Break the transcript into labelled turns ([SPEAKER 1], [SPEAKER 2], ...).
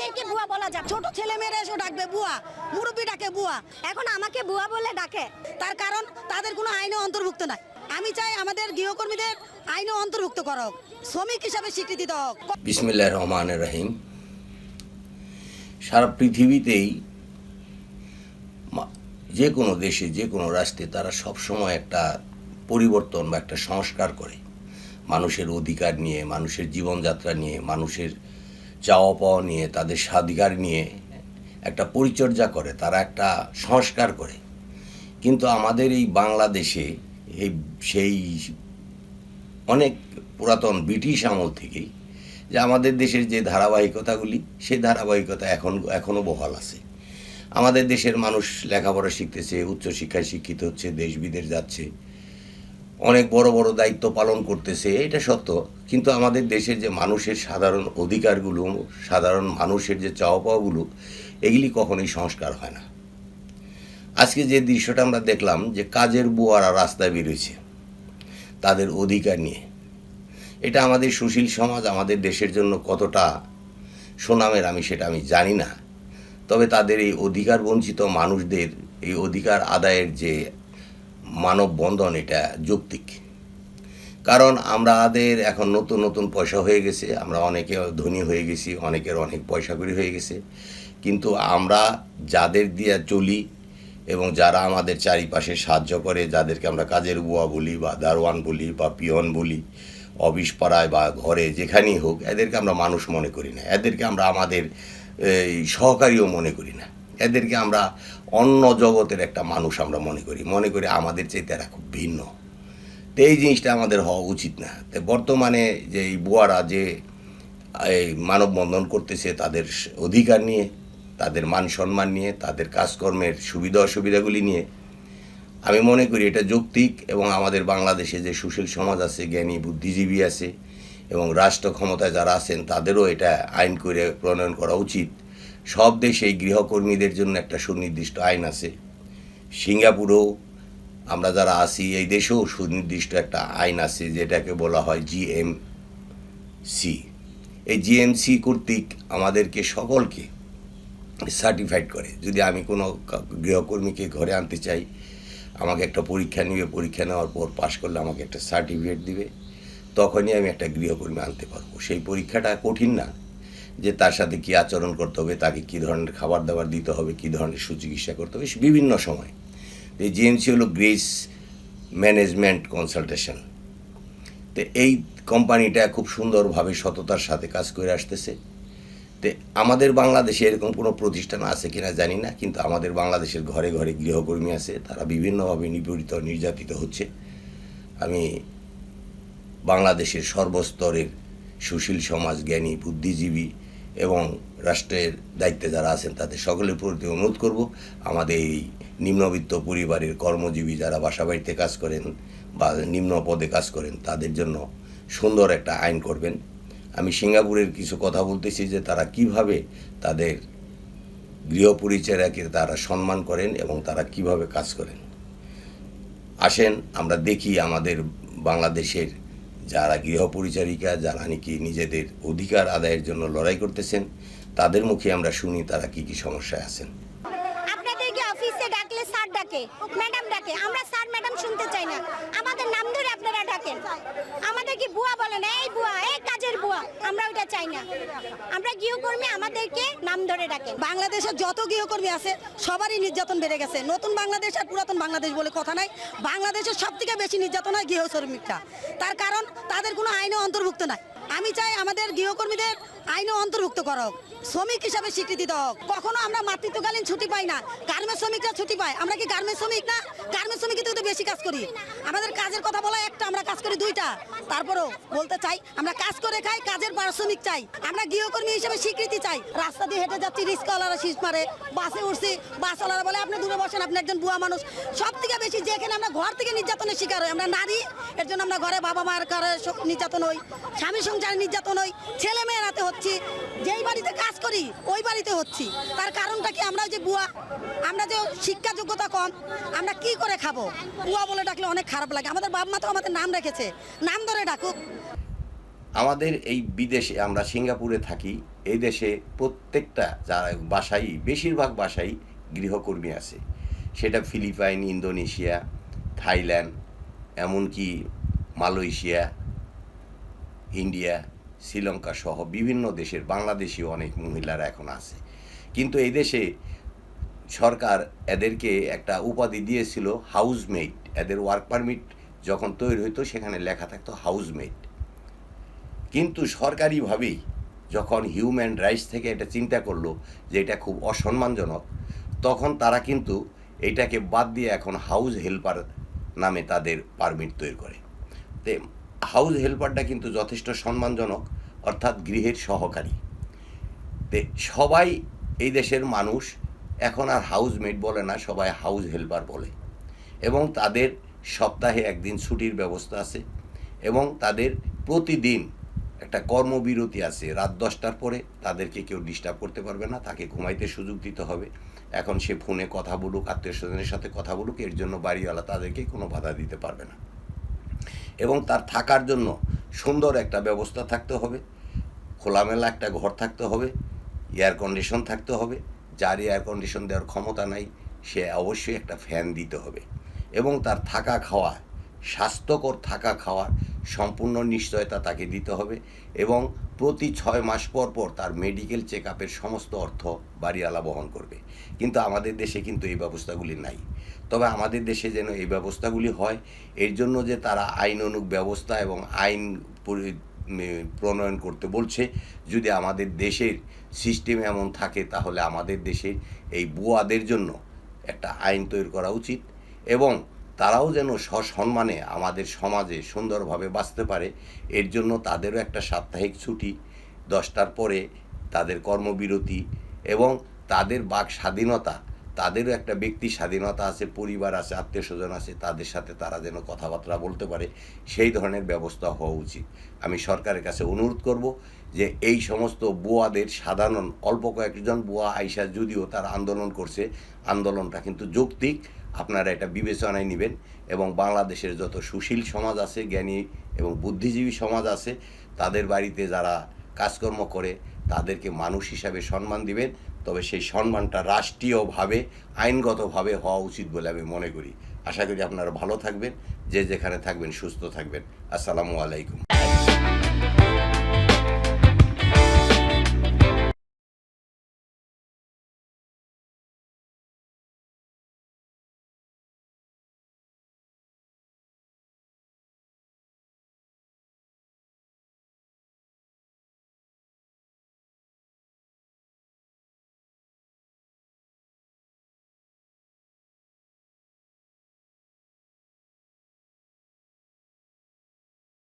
[SPEAKER 1] আমাদেরকে বুয়া বলা যাবে। ছোট ছেলে মেয়েরা এসে ডাকবে বুয়া। মুরব্বী ডাকে বুয়া। এখন আমাকে বুয়া বলে ডাকে। তার কারণ তাদের কোনো আইনে অন্তর্ভুক্ত নাই। আমি চাই আমাদের গৃহকর্মীদের আইনে অন্তর্ভুক্ত করো শ্রমিক হিসাবে স্বীকৃতি দাও
[SPEAKER 2] বিসমিল্লাহ রহমান রহিম। সারা পৃথিবীতেই যে কোনো দেশে যে কোনো রাষ্ট্রে তারা সবসময় একটা পরিবর্তন বা একটা সংস্কার করে। মানুষের অধিকার নিয়ে মানুষের জীবনযাত্রা নিয়ে মানুষের চাওয়া পাওয়া নিয়ে, তাদের স্বাধিকার নিয়ে একটা পরিচর্যা করে, তারা একটা সংস্কার করে। কিন্তু আমাদের এই বাংলাদেশে এই সেই অনেক পুরাতন ব্রিটিশ আমল থেকেই যে আমাদের দেশের যে ধারাবাহিকতাগুলি, সেই ধারাবাহিকতা এখন, এখনও বহাল আছে। আমাদের দেশের মানুষ লেখাপড়া শিখতেছে, উচ্চশিক্ষায় শিক্ষিত হচ্ছে, দেশ বিদেশ যাচ্ছে। অনেক বড় বড় দায়িত্ব পালন করতেছে, এটা সত্য। কিন্তু আমাদের দেশের যে মানুষের সাধারণ অধিকারগুলো, সাধারণ মানুষের যে চাওয়া পাওয়াগুলো এগুলি কখনোই সংস্কার হয় না। আজকে যে দৃশ্যটা আমরা দেখলাম যে কাজের বুয়ারা রাস্তায় বেরোয়েছে তাদের অধিকার নিয়ে। এটা আমাদের সুশীল সমাজ, আমাদের দেশের জন্য কতটা সুনামের, আমি সেটা আমি জানি না। তবে তাদের এই অধিকার বঞ্চিত মানুষদের, এই অধিকার আদায়ের যে মানববন্ধন এটা যৌক্তিক। কারণ আমাদের এখন নতুন নতুন পয়সা হয়ে গেছে আমরা অনেকে ধনী হয়ে গেছি অনেকের অনেক পয়সা করি হয়ে গেছে। কিন্তু আমরা যাদের দিয়ে চলি এবং যারা আমাদের চারিপাশে সাহায্য করে যাদেরকে আমরা কাজের বুয়া বলি বা দারোয়ান বলি বা পিয়ন বলি অফিস পাড়ায় বা ঘরে যেখানেই হোক এদেরকে আমরা মানুষ মনে করি না। এদেরকে আমরা আমাদের এই, সহকারীও মনে করি না। এদেরকে আমরা অন্য জগতের একটা মানুষ আমরা মনে করি। মনে করি আমাদের চাইতে এরা খুব ভিন্ন। তো এই জিনিসটা আমাদের হওয়া উচিত না। তো বর্তমানে যে এই বুয়ারা যে, এই মানববন্ধন করতেছে তাদের অধিকার নিয়ে, তাদের মান সম্মান নিয়ে, তাদের কাজকর্মের সুবিধা অসুবিধাগুলি নিয়ে, আমি মনে করি এটা যৌক্তিক এবং আমাদের বাংলাদেশে যে সুশীল সমাজ আছে, জ্ঞানী, বুদ্ধিজীবী আছে এবং রাষ্ট্র ক্ষমতায় যারা আছেন তাদেরও এটা আইন করে প্রণয়ন করা উচিত। সব দেশে এই গৃহকর্মীদের জন্য একটা সুনির্দিষ্ট আইন আছে। সিঙ্গাপুরেও আমরা যারা আছি, এই দেশেও সুনির্দিষ্ট একটা আইন আছে যেটাকে বলা হয় জিএম সি এই জিএমসি কর্তৃক আমাদেরকে সকলকে সার্টিফাইড করে, যদি আমি কোনো গৃহকর্মীকে ঘরে আনতে চাই, আমাকে একটা পরীক্ষা নিবে, পরীক্ষা নেওয়ার পর পাশ করলে আমাকে একটা সার্টিফিকেট দিবে, তখনই আমি একটা গৃহকর্মী আনতে পারব। সেই পরীক্ষাটা কঠিন না যে তার সাথে কী আচরণ করতে হবে, তাকে কী ধরনের খাবার দাবার দিতে হবে, কী ধরনের সুচিকিৎসা করতে হবে বিভিন্ন সময়। এই জিএমসি হলো গ্রেস ম্যানেজমেন্ট কনসালটেশন তো এই কোম্পানিটা খুব সুন্দরভাবে সততার সাথে কাজ করে আসতেছে। তো আমাদের বাংলাদেশে এরকম কোনো প্রতিষ্ঠান আছে কিনা জানি না, কিন্তু আমাদের বাংলাদেশের ঘরে ঘরে গৃহকর্মী আছে, তারা বিভিন্নভাবে নিপীড়িত, নির্যাতিত হচ্ছে। আমি বাংলাদেশের সর্বস্তরের সুশীল সমাজ জ্ঞানী বুদ্ধিজীবী এবং রাষ্ট্রের দায়িত্বে যারা আছেন তাদের সকলের প্রতি অনুরোধ করব, আমাদের এই নিম্নবিত্ত পরিবারের কর্মজীবী যারা বাসা বাড়িতে কাজ করেন বা নিম্ন পদে কাজ করেন, তাদের জন্য সুন্দর একটা আইন করবেন। আমি সিঙ্গাপুরের কিছু কথা বলতেছি যে তারা কীভাবে তাদের গৃহপরিচয়কে তারা সম্মান করেন এবং তারা কীভাবে কাজ করেন। আসেন, আমরা দেখি আমাদের বাংলাদেশের যারা গৃহপরিচারিকা, যারা নাকি নিজেদের অধিকার আদায়ের জন্য লড়াই করতেছেন, তাদের মুখে আমরা শুনি তারা কি কি সমস্যায় আছেন
[SPEAKER 1] আপনাদেরকে অফিসে ডাকলে স্যার ডাকে ম্যাডাম ডাকে। আমরা স্যার ম্যাডাম শুনতে চাই না। আমাদের নাম ধরে আপনারা ডাকেন। আমাদেরকে বুয়া বলেন এই বুয়া, এই কাজের বুয়া। আমরা ওইটা চাই না। আমরা গৃহকর্মী, আমাদেরকে নাম ধরে ডাকেন। বাংলাদেশের যত গৃহকর্মী আছে, সবারই নির্যাতন বেড়ে গেছে। নতুন বাংলাদেশ আর পুরাতন বাংলাদেশ বলে কথা নাই। বাংলাদেশের সব থেকে বেশি নির্যাতন হয় গৃহ শ্রমিকরা তার কারণ, তাদের কোনো আইনে অন্তর্ভুক্ত নাই। আমি চাই আমাদের গৃহকর্মীদের আইনে অন্তর্ভুক্ত করো শ্রমিক হিসাবে স্বীকৃতি দাও। কখনো আমরা মাতৃত্বকালীন ছুটি পাই না। গার্মেন্টস শ্রমিকরা ছুটি পায়। আমরা কি গার্মেন্টস শ্রমিক না? গার্মেন্টস শ্রমিক কিন্তু বেশি কাজ করি। আমাদের কাজের কথা বলা একটা, আমরা কাজ করি দুইটা। তারপরও বলতে চাই, আমরা কাজ করে খাই, কাজের পারিশ্রমিক চাই। আমরা গৃহকর্মী হিসেবে স্বীকৃতি চাই। রাস্তা দিয়ে হেঁটে যাচ্ছি, রিক্সাওয়ালারা শীষ মারে, বাসে উঠছি, বাসওয়ালারা বলে, আপনি দূরে বসেন, আপনি একজন বুয়া মানুষ। সব থেকে বেশি যেখানে আমরা ঘর থেকে নির্যাতনের শিকার হই, আমরা নারী, এর জন্য আমরা ঘরে বাবা মায়ের ঘরে নির্যাতন হই, স্বামী সংসারে নির্যাতন হই ছেলে মেয়েরাতে হচ্ছি। যেই বাড়িতে কাজ করি, ওই বাড়িতে হচ্ছি। তার কারণটা কি? আমরা যে বুয়া, আমরা যে শিক্ষা যোগ্যতা কম, আমরা কি করে খাব? বুয়া বলে ডাকলে অনেক খারাপ লাগে। আমাদের বাপ মা তো আমাদের নাম রেখেছে। নাম ধরে ডাকুক।
[SPEAKER 2] আমাদের এই বিদেশে আমরা সিঙ্গাপুরে থাকি, এই দেশে প্রত্যেকটা যারা বাসাই বেশিরভাগ বাসাই গৃহকর্মী আছে। সেটা ফিলিপাইন, ইন্দোনেশিয়া, থাইল্যান্ড, এমনকি মালয়েশিয়া, ইন্ডিয়া শ্রীলঙ্কা সহ বিভিন্ন দেশের বাংলাদেশীয় অনেক মহিলারা এখন আছে। কিন্তু এই দেশে সরকার এদেরকে একটা উপাধি দিয়েছিল হাউসমেট এদের ওয়ার্ক পারমিট যখন তৈরি হতো সেখানে লেখা থাকতো হাউসমেট কিন্তু সরকারিভাবেই যখন হিউম্যান রাইটস থেকে এটা চিন্তা করল যে এটা খুব অসম্মানজনক, তখন তারা কিন্তু এটাকে বাদ দিয়ে এখন হাউস হেল্পার নামে তাদের পারমিট তৈরি করে। হাউস হেল্পারটা কিন্তু যথেষ্ট সম্মানজনক, অর্থাৎ গৃহের সহকারী। সবাই এই দেশের মানুষ, এখন আর হাউসমেট বলে না, সবাই হাউস হেল্পার বলে। এবং তাদের সপ্তাহে একদিন ছুটির ব্যবস্থা আছে এবং তাদের প্রতিদিন একটা কর্মবিরতি আছে। রাত দশটার পরে তাদেরকে কেউ ডিস্টার্ব করতে পারবে না, তাকে ঘুমাইতে সুযোগ দিতে হবে। এখন সে ফোনে কথা বলুক, আত্মীয় স্বজনের সাথে কথা বলুক, এর জন্য বাড়িওয়ালা তাদেরকে কোনো বাধা দিতে পারবে না। এবং তার থাকার জন্য সুন্দর একটা ব্যবস্থা থাকতে হবে, খোলামেলা একটা ঘর থাকতে হবে এয়ার কন্ডিশন থাকতে হবে, যার এয়ার কন্ডিশন দেওয়ার ক্ষমতা নাই, সে অবশ্যই একটা ফ্যান দিতে হবে এবং তার থাকা খাওয়া স্বাস্থ্যকর থাকা খাওয়ার সম্পূর্ণ নিশ্চয়তা তাকে দিতে হবে এবং প্রতি ছয় মাস পর পর তার মেডিকেল চেক আপের সমস্ত অর্থ বাড়িওয়ালা বহন করবে। কিন্তু আমাদের দেশে কিন্তু এই ব্যবস্থাগুলি নাই। তবে আমাদের দেশে যেন এই ব্যবস্থাগুলি হয়, এর জন্য যে তারা আইন অনুক ব্যবস্থা এবং আইন প্রণয়ন করতে বলছে, যদি আমাদের দেশের সিস্টেম এমন থাকে, তাহলে আমাদের দেশে এই বুয়াদের জন্য একটা আইন তৈরি করা উচিত এবং তারাও যেন সসম্মানে আমাদের সমাজে সুন্দরভাবে বাঁচতে পারে, এর জন্য তাদেরও একটা সাপ্তাহিক ছুটি, দশটার পরে তাদের কর্মবিরতি এবং তাদের বাক স্বাধীনতা, তাদেরও একটা ব্যক্তি স্বাধীনতা আছে, পরিবার আছে, আত্মীয় স্বজন আছে, তাদের সাথে তারা যেন কথাবার্তা বলতে পারে, সেই ধরনের ব্যবস্থা হওয়া উচিত। আমি সরকারের কাছে অনুরোধ করব যে এই সমস্ত বোয়াদের সাধারণ, অল্প কয়েকজন বোয়া আইসা যদিও তার আন্দোলন করছে, আন্দোলনটা কিন্তু যৌক্তিক আপনারা এটা বিবেচনায় নেবেন এবং বাংলাদেশের যত সুশীল সমাজ আছে, জ্ঞানী এবং বুদ্ধিজীবী সমাজ আছে, তাদের বাড়িতে যারা কাজকর্ম করে, তাদেরকে মানুষ হিসাবে সম্মান দিবেন। তবে সেই সম্মানটা রাষ্ট্রীয়ভাবে, আইনগতভাবে হওয়া উচিত বলে আমি মনে করি। আশা করি আপনারা ভালো থাকবেন, যে যেখানে থাকবেন সুস্থ থাকবেন। আসসালামু আলাইকুম।